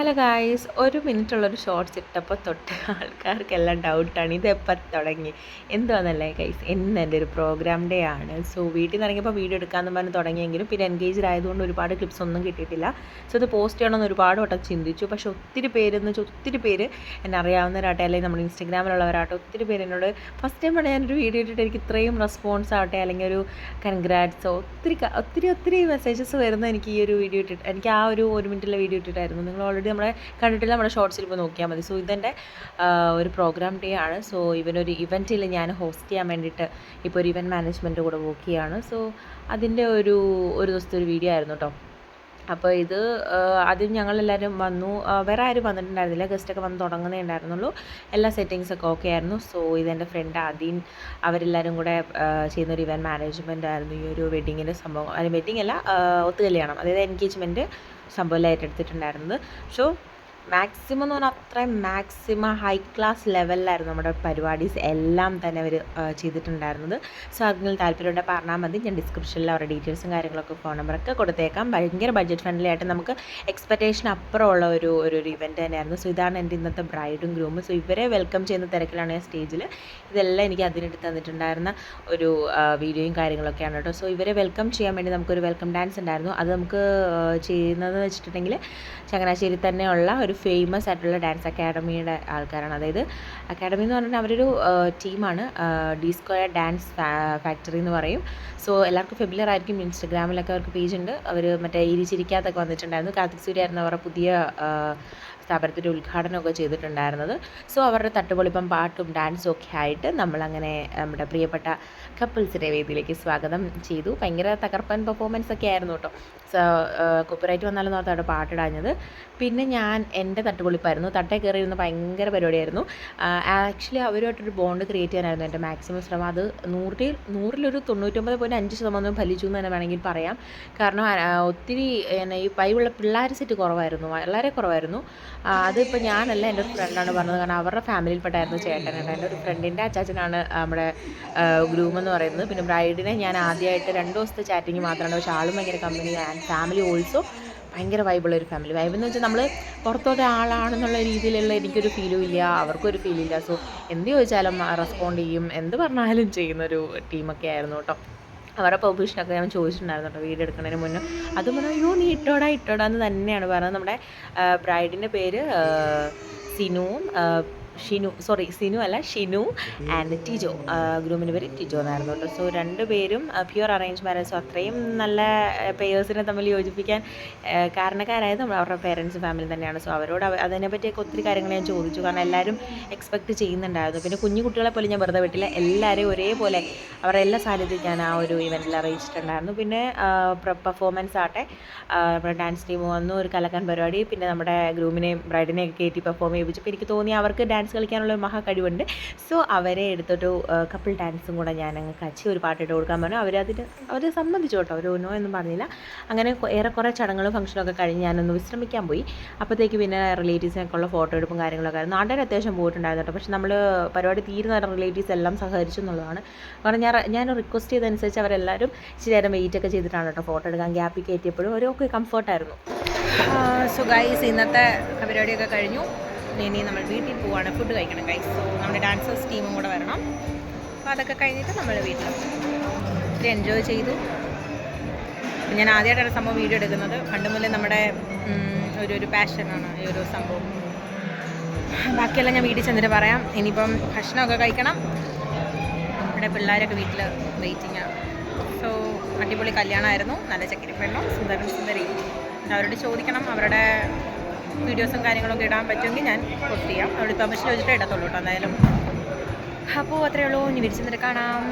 Hello guys ഒരു മിനിറ്റുള്ളൊരു shorts ഇട്ടപ്പോൾ തൊട്ട് ആൾക്കാർക്കെല്ലാം ഡൗട്ടാണ് ഇത് എപ്പോൾ തുടങ്ങി? എന്തുവാന്നല്ലേ ഗൈസ് ഇന്ന് എന്റെ ഒരു പ്രോഗ്രാം ഡേ ആണ്. സോ വീട്ടിൽ നിന്ന് ഇറങ്ങിയപ്പോൾ വീഡിയോ എടുക്കാമെന്ന് പറഞ്ഞ് തുടങ്ങിയെങ്കിലും പിന്നെ എൻഗേജ്ഡ് ആയതുകൊണ്ട് ഒരുപാട് ക്ലിപ്സ് ഒന്നും കിട്ടിയിട്ടില്ല. സോ ഇത് പോസ്റ്റ് ചെയ്യണമെന്ന് ഒരുപാട് വട്ടം ചിന്തിച്ചു. പക്ഷേ ഒത്തിരി പേര് എന്ന് വെച്ചാൽ ഒത്തിരി പേര് എന്നെ അറിയാവുന്നവരാട്ടെ അല്ലെങ്കിൽ നമ്മുടെ ഇൻസ്റ്റഗ്രാമിലുള്ളവരാട്ടെ ഒത്തിരി പേര് എന്നോട് ഫസ്റ്റ് ടൈം ടൈമാണ് ഒരു വീഡിയോ ഇട്ടിട്ട് എനിക്ക് ഇത്രയും റെസ്പോൺസ് ആവട്ടെ അല്ലെങ്കിൽ ഒരു കൺഗ്രാറ്റ്സോ ഒത്തിരി ഒത്തിരി ഒത്തിരി മെസ്സേജസ് വരുന്ന എനിക്ക് ഈ ഒരു വീഡിയോ ഇട്ടിട്ട് എനിക്ക് ആ ഒരു ഒരു മിനിറ്റുള്ള വീഡിയോ ഇട്ടിട്ടായിരുന്നു. നിങ്ങൾ ഓൾറെഡി നമ്മളെ കണ്ടിട്ടില്ല നമ്മുടെ ഷോർട്സിൽ ഇപ്പോൾ നോക്കിയാൽ മതി. സോ ഇതെന്റെ ഒരു പ്രോഗ്രാം ഡേ ആണ്. സോ ഇവനൊരു ഇവന്റിൽ ഞാൻ ഹോസ്റ്റ് ചെയ്യാൻ വേണ്ടിയിട്ട് ഇപ്പോൾ ഒരു ഇവന്റ് മാനേജ്മെന്റ് കൂടെ വർക്ക് ചെയ്യുകയാണ് സോ അതിന്റെ ഒരു ഒരു ദിവസത്തെ ഒരു വീഡിയോ ആയിരുന്നു കേട്ടോ അപ്പോൾ ഇത് ആദ്യം ഞങ്ങളെല്ലാവരും വന്നു. വേറെ ആരും വന്നിട്ടുണ്ടായിരുന്നില്ല. ഗസ്റ്റൊക്കെ വന്ന് തുടങ്ങുന്നേ ഉണ്ടായിരുന്നുള്ളൂ. എല്ലാ സെറ്റിങ്സ് ഒക്കെ ഓക്കെ ആയിരുന്നു. സോ ഇതെന്റെ ഫ്രണ്ട് ആദീൻ അവരെല്ലാവരും കൂടെ ചെയ്യുന്ന ഒരു ഇവന്റ് മാനേജ്മെന്റ് ആയിരുന്നു. ഈ ഒരു വെഡിങ്ങിന്റെ സംഭവം. അല്ല വെഡിങ് അല്ല ഒത്തുകല്യാണം. അതായത് എൻഗേജ്മെന്റ് സംഭവം ഏറ്റെടുത്തിട്ടുണ്ടായിരുന്നത്. സോ മാക്സിമം എന്ന് പറഞ്ഞാൽ അത്രയും മാക്സിമം ഹൈ ക്ലാസ് ലെവലിലായിരുന്നു നമ്മുടെ പരിപാടീസ് എല്ലാം തന്നെ അവർ ചെയ്തിട്ടുണ്ടായിരുന്നത്. സോ അതിൽ താല്പര്യമുണ്ടെങ്കിൽ പറഞ്ഞാൽ മതി. ഞാൻ ഡിസ്ക്രിപ്ഷനിൽ അവരുടെ ഡീറ്റെയിൽസും കാര്യങ്ങളൊക്കെ ഫോൺ നമ്പറൊക്കെ കൊടുത്തേക്കാം. ഭയങ്കര ബഡ്ജറ്റ് ഫ്രണ്ട്ലി ആയിട്ട് നമുക്ക് എക്സ്പെക്റ്റേഷൻ അപ്പുറമുള്ള ഒരു ഒരു ഇവന്റ് തന്നെയായിരുന്നു. സോ ഇതാണ് എന്റെ ഇന്നത്തെ ബ്രൈഡും ഗ്രൂമും സോ ഇവരെ വെൽക്കം ചെയ്യുന്ന തിരക്കിലാണ് ഞാൻ സ്റ്റേജിൽ ഇതെല്ലാം എനിക്ക് അതിനെടുത്ത് തന്നിട്ടുണ്ടായിരുന്ന ഒരു വീഡിയോയും കാര്യങ്ങളൊക്കെയാണ് കേട്ടോ. സോ ഇവരെ വെൽക്കം ചെയ്യാൻ വേണ്ടി നമുക്കൊരു വെൽക്കം ഡാൻസ് ഉണ്ടായിരുന്നു. അത് നമുക്ക് ചെയ്യുന്നതെന്ന് വെച്ചിട്ടുണ്ടെങ്കിൽ ചങ്ങനാശ്ശേരി തന്നെയുള്ള ഒരു ഫേമസ് ആയിട്ടുള്ള ഡാൻസ് അക്കാഡമിയുടെ ആൾക്കാരാണ്. അതായത് അക്കാഡമി എന്ന് പറഞ്ഞാൽ അവരൊരു ടീമാണ് ഡി സ്ക്വയർ ഡാൻസ് ഫാക്ടറി എന്ന് പറയും. സോ എല്ലാവർക്കും ഫെമിലിയർ ആയിരിക്കും. ഇൻസ്റ്റഗ്രാമിലൊക്കെ അവർക്ക് പേജ് ഉണ്ട്. അവർ മറ്റേ ഇരിച്ചിരിക്കാത്തൊക്കെ വന്നിട്ടുണ്ടായിരുന്നു. കാർത്തിക് സൂര്യ ആയിരുന്നു അവരുടെ പുതിയ സ്ഥാപനത്തിന്റെ ഉദ്ഘാടനമൊക്കെ ചെയ്തിട്ടുണ്ടായിരുന്നത്. സോ അവരുടെ തട്ടുപൊളിപ്പം പാട്ടും ഡാൻസും ഒക്കെ ആയിട്ട് നമ്മളങ്ങനെ നമ്മുടെ പ്രിയപ്പെട്ട കപ്പിൾസിന്റെ വേദിയിലേക്ക് സ്വാഗതം ചെയ്തു. ഭയങ്കര തകർപ്പൻ പെർഫോമൻസ് ഒക്കെ ആയിരുന്നു കേട്ടോ. സോ കോപ്പിറൈറ്റ് വന്നാലും നോർത്ത് അവിടെ പാട്ടിടാഞ്ഞത് പിന്നെ ഞാൻ എന്റെ തട്ടുപൊളിപ്പായിരുന്നു. തട്ടേ കയറി ഇരുന്ന് ഭയങ്കര പരിപാടിയായിരുന്നു. ആക്ച്വലി അവരുമായിട്ടൊരു ബോണ്ട് ക്രിയേറ്റ് ചെയ്യാനായിരുന്നു എന്റെ മാക്സിമം ശ്രമം. അത് നൂറിൽ നൂറിലൊരു തൊണ്ണൂറ്റൊമ്പത് പോയിന്റ് അഞ്ച് ശതമാനം ഫലിച്ചു എന്ന് തന്നെ വേണമെങ്കിൽ പറയാം. കാരണം ഒത്തിരി ഈ പൈവുള്ള പിള്ളേർ സെറ്റ് കുറവായിരുന്നു. വളരെ കുറവായിരുന്നു. അതിപ്പോൾ ഞാനല്ല എന്റെ ഒരു ഫ്രണ്ടാണ് പറഞ്ഞത്. കാരണം അവരുടെ ഫാമിലിയിൽപ്പെട്ടായിരുന്നു കേട്ടോ എന്റെ ഒരു ഫ്രണ്ടിന്റെ അച്ചാച്ചനാണ് നമ്മുടെ ഗ്രൂം എന്ന് പറയുന്നത്. പിന്നെ ബ്രൈഡിനെ ഞാൻ ആദ്യമായിട്ട് രണ്ട് ദിവസത്തെ ചാറ്റിങ് മാത്രമാണ്. പക്ഷേ ആളും ഭയങ്കര കമ്പനി ആൻഡ് ഫാമിലി ഓൾസോ ഭയങ്കര വൈബുള്ള ഒരു ഫാമിലി വൈബ് എന്ന് വെച്ചാൽ നമ്മൾ പുറത്തോട്ട് ആളാണെന്നുള്ള രീതിയിലുള്ള എനിക്കൊരു ഫീലും ഇല്ല. അവർക്കൊരു ഫീലില്ല സോ എന്ത് ചോദിച്ചാലും റെസ്പോണ്ട് ചെയ്യും. എന്ത് പറഞ്ഞാലും ചെയ്യുന്നൊരു ടീമൊക്കെ ആയിരുന്നു കേട്ടോ. അവരുടെ പെർമിഷനൊക്കെ ഞാൻ ചോദിച്ചിട്ടുണ്ടായിരുന്നു കേട്ടോ വീഡിയോ എടുക്കുന്നതിന് മുന്നേ. അതും പറഞ്ഞു അയ്യോ നീ ഇട്ടോടാ ഇട്ടോടാ എന്ന് തന്നെയാണ് പറഞ്ഞത്. നമ്മുടെ ബ്രൈഡിന്റെ പേര് സിനുവും ഷിനു സോറി സിനു അല്ല ഷിനു ആൻഡ് ടിജോ. ഗ്രൂമിന്റെ പേര് ടിജോ എന്നായിരുന്നു കേട്ടോ. സോ രണ്ട് പേരും പ്യുവർ അറേഞ്ച് മാരേജ് സോ അത്രയും നല്ല പേഴ്സിനെ തമ്മിൽ യോജിപ്പിക്കാൻ കാരണക്കാരായത് നമ്മൾ അവരുടെ പേരൻസ് ഫാമിലി തന്നെയാണ്. സോ അവരോട് അവ- അതിനെപ്പറ്റിയൊക്കെ ഒത്തിരി കാര്യങ്ങൾ ഞാൻ ചോദിച്ചു. കാരണം എല്ലാവരും എക്സ്പെക്റ്റ് ചെയ്യുന്നുണ്ടായിരുന്നു. പിന്നെ കുഞ്ഞു കുട്ടികളെ പോലും ഞാൻ വെറുതെ വിട്ടില്ല. എല്ലാവരെയും ഒരേപോലെ അവരുടെ എല്ലാ സാന്നിധ്യം ഞാൻ ആ ഒരു ഇവന്റിൽ അറിയിച്ചിട്ടുണ്ടായിരുന്നു പിന്നെ പെർഫോമൻസ് ആട്ടെ നമ്മുടെ ഡാൻസ് ടീം വന്നു ഒരു കലക്കാൻ പരിപാടി. പിന്നെ നമ്മുടെ ഗ്രൂമിനെയും ബ്രൈഡിനെയും കയറ്റി പെർഫോം ചെയ്യിപ്പിച്ചു. എനിക്ക് തോന്നി അവർക്ക് ഡാൻസ് കളിക്കാനുള്ള ഒരു മഹാ കഴിവുണ്ട് സോ അവരെ എടുത്തൊരു കപ്പിൾ ഡാൻസും കൂടെ ഞാൻ അങ്ങ് കച്ചി ഒരു പാട്ടിട്ട് കൊടുക്കാൻ പറഞ്ഞു. അവരതിന് അവർ സമ്മതിച്ചു കേട്ടോ അവർ ഒന്നോ എന്നും പറഞ്ഞില്ല. അങ്ങനെ ഏറെക്കുറെ ചടങ്ങുകളും ഫംഗ്ഷനും ഒക്കെ കഴിഞ്ഞ് ഞാനൊന്ന് വിശ്രമിക്കാൻ പോയി. അപ്പോഴത്തേക്ക് പിന്നെ റിലേറ്റീവ്സിനൊക്കെ ഉള്ള ഫോട്ടോ എടുപ്പും കാര്യങ്ങളൊക്കെ ആയിരുന്നു. നാട്ടുകാർ അത്യാവശ്യം പോയിട്ടുണ്ടായിരുന്നു കേട്ടോ. പക്ഷെ നമ്മൾ പരിപാടി തീരുന്ന റിലേറ്റീവ്സ് എല്ലാം സഹകരിച്ചു എന്നുള്ളതാണ്. കാരണം ഞാൻ ഞാൻ റിക്വസ്റ്റ് ചെയ്തതനുസരിച്ച് അവരെല്ലാവരും ഇച്ചിരി നേരം വെയിറ്റ് ഒക്കെ ചെയ്തിട്ടാണ് കേട്ടോ ഫോട്ടോ എടുക്കാൻ. ഗ്യാപ്പിൽ കയറ്റിയപ്പോഴും ഒരു ഒക്കെ കംഫർട്ടായിരുന്നു സോ ഇന്നത്തെ പരിപാടിയൊക്കെ കഴിഞ്ഞു. ഇനി നമ്മൾ വീട്ടിൽ പോവാണ് ഫുഡ് കഴിക്കണം ഗൈസ് സോ നമ്മുടെ ഡാൻസേഴ്സ് ടീമും കൂടെ വരണം. അപ്പോൾ അതൊക്കെ കഴിഞ്ഞിട്ട് നമ്മൾ വീട്ടിൽ ഒത്തിരി എൻജോയ് ചെയ്തു. ഞാൻ ആദ്യമായിട്ടാണ് സംഭവം വീഡിയോ എടുക്കുന്നത്. പണ്ട് മുതലേ നമ്മുടെ ഒരു ഒരു പാഷനാണ് ഈ ഒരു സംഭവം. ബാക്കിയെല്ലാം ഞാൻ വീട്ടിൽ ചെന്നിട്ട് പറയാം. ഇനിയിപ്പം ഭക്ഷണമൊക്കെ കഴിക്കണം. നമ്മുടെ പിള്ളേരൊക്കെ വീട്ടിൽ വെയിറ്റിംഗ് ആണ്. സോ അടിപൊളി കല്യാണമായിരുന്നു. നല്ല ചക്കരി പെണ്ണും സുന്ദരൻ സുന്ദരി അവരോട് ചോദിക്കണം അവരുടെ വീഡിയോസും കാര്യങ്ങളൊക്കെ ഇടാൻ പറ്റുമെങ്കിൽ ഞാൻ പോസ്റ്റ് ചെയ്യാം. അവിടെ പെർമിഷൻ വെച്ചിട്ട് ഇടത്തുള്ളൂ കേട്ടോ എന്തായാലും. അപ്പോൾ അത്രയേ ഉള്ളൂ. ഇനി വിരിച്ചെന്നിട്ട് കാണാം.